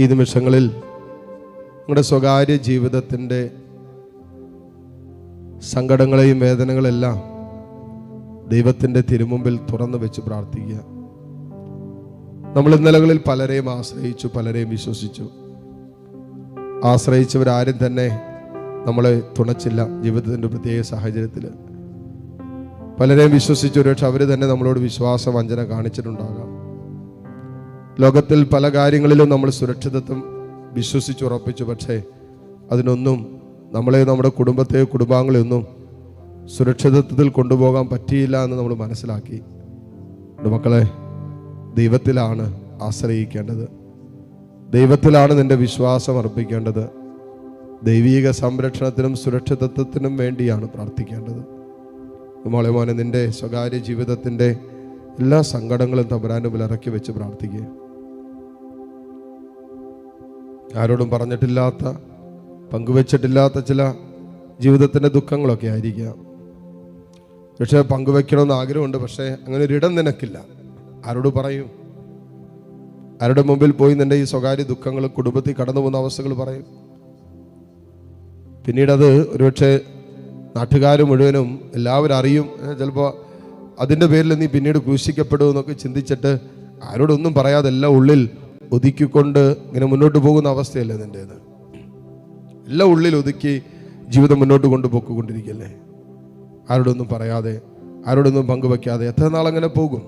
ഈ നിമിഷങ്ങളിൽ നിങ്ങളുടെ സ്വകാര്യ ജീവിതത്തിന്റെ സങ്കടങ്ങളെയും വേദനകളെല്ലാം ദൈവത്തിന്റെ തിരുമുമ്പിൽ തുറന്നു വെച്ച് പ്രാർത്ഥിക്കുക. നമ്മൾ ഇന്നലകളിൽ പലരെയും ആശ്രയിച്ചു പലരെയും വിശ്വസിച്ചു. ആശ്രയിച്ചവരാരും തന്നെ നമ്മളെ തുണച്ചില്ല ജീവിതത്തിന്റെ പ്രത്യേക സാഹചര്യത്തിൽ. പലരെയും വിശ്വസിച്ചു ഒരുപക്ഷെ അവർ തന്നെ നമ്മളോട് വിശ്വാസ വഞ്ചന കാണിച്ചിട്ടുണ്ടാകാം. ലോകത്തിൽ പല കാര്യങ്ങളിലും നമ്മൾ സുരക്ഷിതത്വം വിശ്വസിച്ച് ഉറപ്പിച്ചു. പക്ഷേ അതിനൊന്നും നമ്മളെ നമ്മുടെ കുടുംബത്തെ കുടുംബാംഗങ്ങളെ ഒന്നും സുരക്ഷിതത്വത്തിൽ കൊണ്ടുപോകാൻ പറ്റിയില്ല എന്ന് നമ്മൾ മനസ്സിലാക്കി. മക്കളെ ദൈവത്തിലാണ് ആശ്രയിക്കേണ്ടത്. ദൈവത്തിലാണ് നിന്റെ വിശ്വാസം അർപ്പിക്കേണ്ടത്. ദൈവീക സംരക്ഷണത്തിനും സുരക്ഷിതത്വത്തിനും വേണ്ടിയാണ് പ്രാർത്ഥിക്കേണ്ടത്. മോളെ മോനെ നിന്റെ സ്വകാര്യ ജീവിതത്തിന്റെ എല്ലാ സങ്കടങ്ങളും തമ്പുരാന്റെ മുമ്പിൽ വെച്ച് പ്രാർത്ഥിക്കുക. ആരോടും പറഞ്ഞിട്ടില്ലാത്ത പങ്കുവെച്ചിട്ടില്ലാത്ത ചില ജീവിതത്തിന്റെ ദുഃഖങ്ങളൊക്കെ ആയിരിക്കാം. പക്ഷേ പങ്കുവെക്കണമെന്ന് ആഗ്രഹമുണ്ട് പക്ഷേ അങ്ങനെ ഒരു ഇടം നിനക്കില്ല. ആരോട് പറയും? ആരുടെ മുമ്പിൽ പോയി നിന്റെ ഈ സ്വകാര്യ ദുഃഖങ്ങൾ കുടുംബത്തിൽ കടന്നു പോകുന്ന അവസ്ഥകൾ പറയും? പിന്നീടത് ഒരുപക്ഷെ നാട്ടുകാർ മുഴുവനും എല്ലാവരും അറിയും. ചിലപ്പോൾ അതിന്റെ പേരിൽ നീ പിന്നീട് ക്രൂശിക്കപ്പെടുമെന്നൊക്കെ ചിന്തിച്ചിട്ട് ആരോടൊന്നും പറയാതെ എല്ലാം ഉള്ളിൽ ഒതുക്കിക്കൊണ്ട് ഇങ്ങനെ മുന്നോട്ട് പോകുന്ന അവസ്ഥയല്ല നിന്റേത് എല്ലാം ഉള്ളിൽ ഒതുക്കി ജീവിതം മുന്നോട്ട് കൊണ്ട് പൊക്കൊണ്ടിരിക്കല്ലേ ആരോടൊന്നും പറയാതെ ആരോടൊന്നും പങ്കുവെക്കാതെ എത്ര നാളങ്ങനെ പോകും?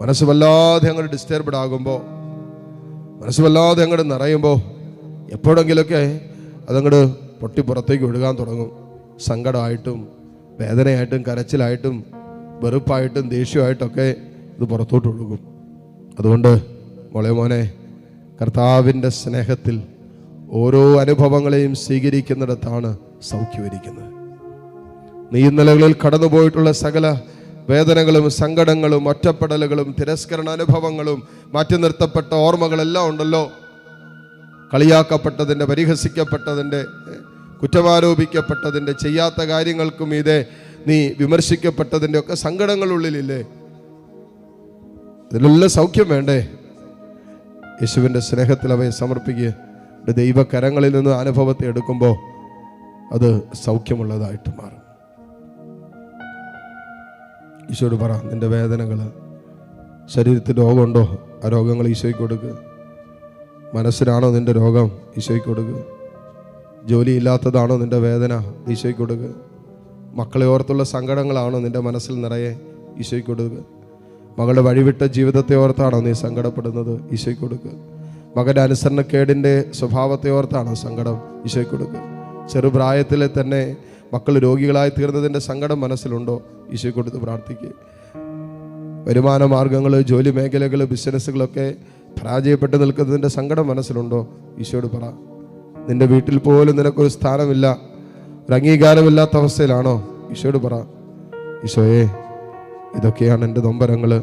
മനസ്സ് വല്ലാതെ അങ്ങോട്ട് ഡിസ്റ്റർബ്ഡ് ആകുമ്പോൾ മനസ്സ് വല്ലാതെ അങ്ങോട്ട് നിറയുമ്പോൾ എപ്പോഴെങ്കിലൊക്കെ അതങ്ങോട്ട് പൊട്ടി പുറത്തേക്ക് ഒഴുകാൻ തുടങ്ങും. സങ്കടമായിട്ടും വേദനയായിട്ടും കരച്ചിലായിട്ടും വെറുപ്പായിട്ടും ദേഷ്യമായിട്ടൊക്കെ ഇത് പുറത്തോട്ട് ഒഴുകും. അതുകൊണ്ട് മോളെ മോനെ കർത്താവിന്റെ സ്നേഹത്തിൽ ഓരോ അനുഭവങ്ങളെയും സ്വീകരിക്കുന്നിടത്താണ് സൗഖ്യമിരിക്കുന്നത് നീ ഇന്നലകളിൽ കടന്നുപോയിട്ടുള്ള സകല വേദനകളും സങ്കടങ്ങളും ഒറ്റപ്പെടലുകളും തിരസ്കരണ അനുഭവങ്ങളും മാറ്റി നിർത്തപ്പെട്ട ഓർമ്മകളെല്ലാം ഉണ്ടല്ലോ. കളിയാക്കപ്പെട്ടതിന്റെ പരിഹസിക്കപ്പെട്ടതിന്റെ കുറ്റമാരോപിക്കപ്പെട്ടതിന്റെ ചെയ്യാത്ത കാര്യങ്ങൾക്കും ഇതേ നീ വിമർശിക്കപ്പെട്ടതിന്റെ ഒക്കെ സങ്കടങ്ങളുള്ളിലില്ലേ? ഇതിലുള്ള സൗഖ്യം വേണ്ടേ? യേശുവിന്റെ സ്നേഹത്തിൽ അവയെ സമർപ്പിക്കുക. ദൈവകരങ്ങളിൽ നിന്ന് അനുഭവത്തെ എടുക്കുമ്പോൾ അത് സൗഖ്യമുള്ളതായിട്ട് മാറും. ഈശോട് പറ നിന്റെ വേദനകൾ ശരീരത്തിൽ രോഗമുണ്ടോ? ആ രോഗങ്ങൾ ഈശോയ്ക്ക് കൊടുക്കുക മനസ്സിലാണോ നിന്റെ രോഗം? ഈശോയ്ക്ക് കൊടുക്കുക ജോലിയില്ലാത്തതാണോ നിന്റെ വേദന? ഈശോയ്ക്ക് കൊടുക്കുക മക്കളെ ഓർത്തുള്ള സങ്കടങ്ങളാണോ നിന്റെ മനസ്സിൽ നിറയെ? ഈശോയ്ക്ക് കൊടുക്കുക മകളുടെ വഴിവിട്ട ജീവിതത്തെ ഓർത്താണോ നീ സങ്കടപ്പെടുന്നത് ഈശോയ്ക്ക് കൊടുക്കുക മകന്റെ അനുസരണക്കേടിന്റെ സ്വഭാവത്തെ ഓർത്താണോ സങ്കടം ഈശോയ്ക്ക് കൊടുക്കുക ചെറുപ്രായത്തിലെ തന്നെ മക്കൾ രോഗികളായി തീർന്നതിന്റെ സങ്കടം മനസ്സിലുണ്ടോ? ഈശോയ്ക്ക് കൊടുത്ത് പ്രാർത്ഥിക്കുക വരുമാന മാർഗങ്ങൾ ജോലി മേഖലകൾ ബിസിനസ്സുകളൊക്കെ പരാജയപ്പെട്ട് നിൽക്കുന്നതിന്റെ സങ്കടം മനസ്സിലുണ്ടോ? ഈശോയോട് പറ. നിന്റെ വീട്ടിൽ പോലും നിനക്കൊരു സ്ഥാനമില്ല ഒരു അംഗീകാരമില്ലാത്ത അവസ്ഥയിലാണോ? ഈശോയോട് പറ. ഈശോയെ ഇതൊക്കെയാണ് എന്റെ നൊമ്പരങ്ങൾ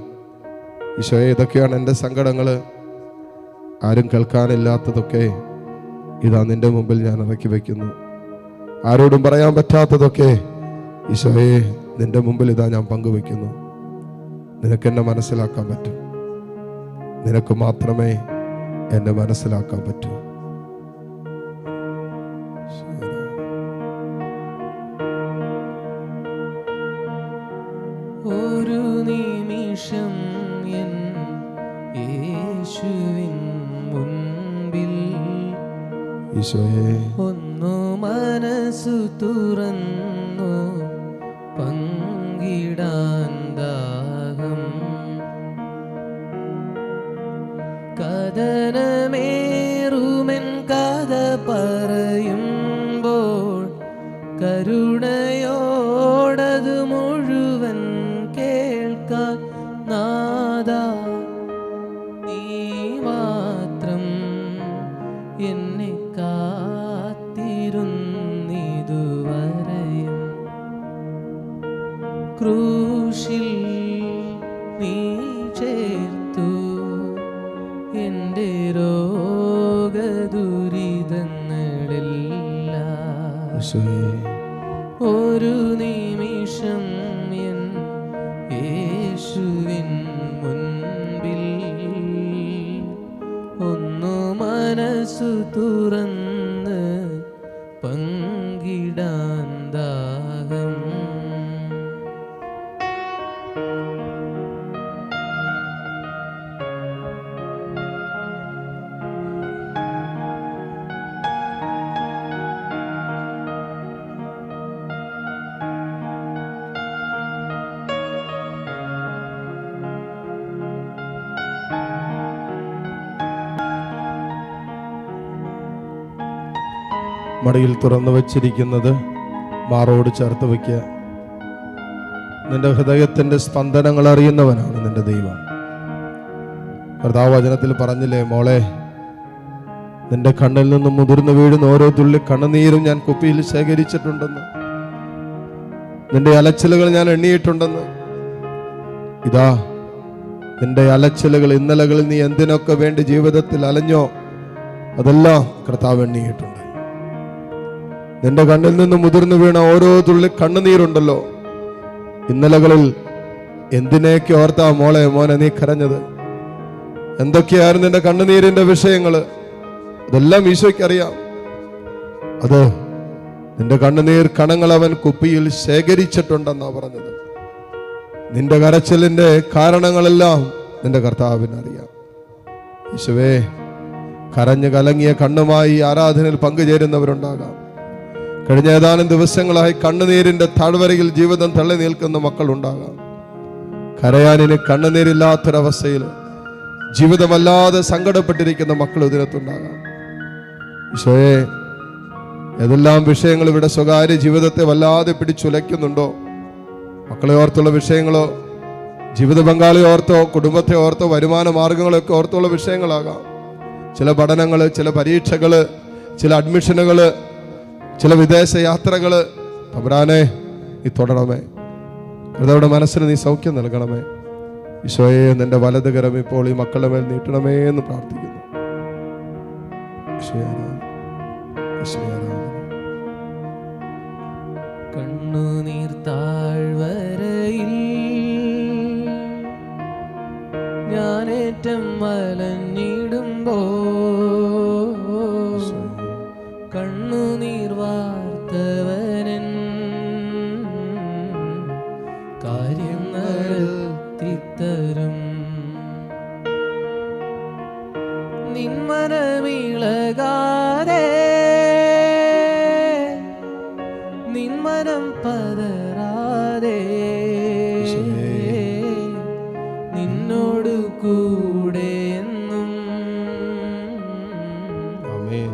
ഈശോയെ ഇതൊക്കെയാണ് എന്റെ സങ്കടങ്ങൾ ആരും കേൾക്കാനില്ലാത്തതൊക്കെ ഇതാ നിന്റെ മുമ്പിൽ ഞാൻ ഇറക്കി വയ്ക്കുന്നു ആരോടും പറയാൻ പറ്റാത്തതൊക്കെ ഈശോയെ നിന്റെ മുമ്പിൽ ഇതാ ഞാൻ പങ്കുവെക്കുന്നു. നിനക്കെന്നെ മനസ്സിലാക്കാൻ പറ്റും. നിനക്ക് മാത്രമേ എന്നെ മനസ്സിലാക്കാൻ പറ്റൂ. ഒന്നു മനസ്സു തുറന്നു പങ്കിടാൻ ദാഹം. കഥനമേറുമെൻ കഥ പറയുമ്പോൾ കരുണയോടത് ക്രൂശിൽ നീ ചേർത്തു. എന്റെ രോഗദുരിതങ്ങളെല്ലാം ഒരു നിമിഷം എൻ യേശുവിൻ മുൻപിൽ ഒന്നു മനസ്സു തുറന്ന് മടിയിൽ തുറന്നു വച്ചിരിക്കുന്നത് മാറോട് ചേർത്ത് വയ്ക്കുക. നിന്റെ ഹൃദയത്തിന്റെ സ്പന്ദനങ്ങൾ അറിയുന്നവനാണ് നിന്റെ ദൈവം. കർത്താവ് വചനത്തിൽ പറഞ്ഞില്ലേ മോളെ നിന്റെ കണ്ണിൽ നിന്നും മുതിർന്നു വീഴുന്ന ഓരോ തുള്ളി കണ്ണുനീരും ഞാൻ കുപ്പിയിൽ ശേഖരിച്ചിട്ടുണ്ടെന്ന്. നിന്റെ അലച്ചിലുകൾ ഞാൻ എണ്ണിയിട്ടുണ്ടെന്ന്. ഇതാ നിന്റെ അലച്ചിലുകൾ ഇന്നലകളിൽ നീ എന്തിനൊക്കെ വേണ്ടി ജീവിതത്തിൽ അലഞ്ഞോ അതെല്ലാം കർത്താവ് എണ്ണിയിട്ടുണ്ട് നിന്റെ കണ്ണിൽ നിന്ന് മുതിർന്നു വീണ ഓരോ തുള്ളി കണ്ണുനീരുണ്ടല്ലോ. ഇന്നലകളിൽ എന്തിനേക്ക് ഓർത്താ മോളെ മോനെ നീ കരഞ്ഞത്? എന്തൊക്കെയായിരുന്നു നിന്റെ കണ്ണുനീരിന്റെ വിഷയങ്ങൾ അതെല്ലാം ഈശോയ്ക്ക് അറിയാം അത് നിന്റെ കണ്ണുനീർ കണങ്ങൾ അവൻ കുപ്പിയിൽ ശേഖരിച്ചിട്ടുണ്ടെന്നാ പറഞ്ഞത്. നിന്റെ കരച്ചിലിന്റെ കാരണങ്ങളെല്ലാം നിന്റെ കർത്താവിന് അറിയാം ഈശോവേ കരഞ്ഞു കലങ്ങിയ കണ്ണുമായി ആരാധനയിൽ പങ്കുചേരുന്നവരുണ്ടാകാം. കഴിഞ്ഞ ഏതാനും ദിവസങ്ങളായി കണ്ണുനീരിന്റെ താഴ്വരയിൽ ജീവിതം തള്ളി നിൽക്കുന്ന മക്കളുണ്ടാകാം. കരയാനിന് കണ്ണുനീരില്ലാത്തൊരവസ്ഥയിൽ ജീവിതമല്ലാതെ സങ്കടപ്പെട്ടിരിക്കുന്ന മക്കൾ ഇതിനകത്തുണ്ടാകാം. ഈശോയെ ഏതെല്ലാം വിഷയങ്ങൾ ഇവിടെ സ്വകാര്യ ജീവിതത്തെ വല്ലാതെ പിടിച്ചുലയ്ക്കുന്നുണ്ടോ? മക്കളെ ഓർത്തുള്ള വിഷയങ്ങളോ ജീവിത പങ്കാളി ഓർത്തോ കുടുംബത്തെ ഓർത്തോ വരുമാന മാർഗങ്ങളൊക്കെ ഓർത്തുള്ള വിഷയങ്ങളാകാം. ചില പഠനങ്ങൾ ചില പരീക്ഷകൾ ചില അഡ്മിഷനുകൾ ചില വിദേശ യാത്രകൾ തമ്പുരാനെ നീ തുടരണമേ കൃതയുടെ മനസ്സിന് നീ സൗഖ്യം നൽകണമേ. ഈശോയെ നിന്റെ വലതുകരം ഇപ്പോൾ ഈ മക്കളുടെ മേൽ നീട്ടണമേ എന്ന് പ്രാർത്ഥിക്കുന്നു. ഞാനേറ്റം വലഞ്ഞിടുമ്പോ നിന്മനമിളകാതെ നിന്മനം പതരാതെ നിന്നോട് കൂടെ എന്നും ആമേൻ.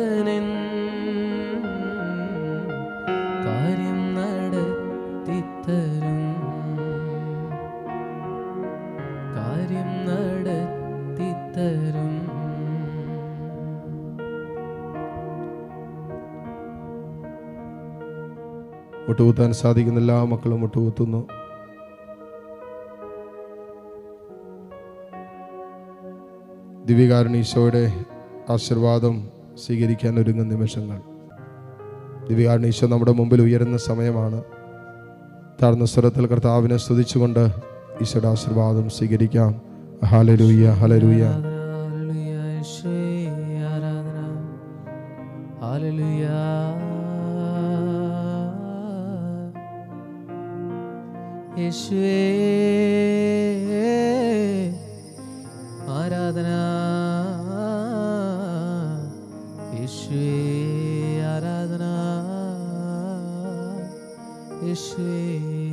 നടത്തിത്തരും മുട്ടുകുത്താൻ സാധിക്കുന്ന എല്ലാ മക്കളും മുട്ടുകുത്തുന്നു. ദിവ്യകാരുണ ഈശോയുടെ ആശീർവാദം സ്വീകരിക്കാൻ ഒരുങ്ങുന്ന നിമിഷങ്ങൾ. ദിവ്യകാരുണ ഈശോ നമ്മുടെ മുമ്പിൽ ഉയരുന്ന സമയമാണ്. താഴ്ന്ന സ്വരത്തിൽ കർത്താവിനെ സ്തുതിച്ചുകൊണ്ട് ഈശോയുടെ ആശീർവാദം സ്വീകരിക്കാം. ഹലരൂയ ഹലരൂയ യേശുവേ, ആരാധന. ഹല്ലേലൂയ. യേശുവേ, ആരാധന യേശുവേ ആരാധന യേശുവേ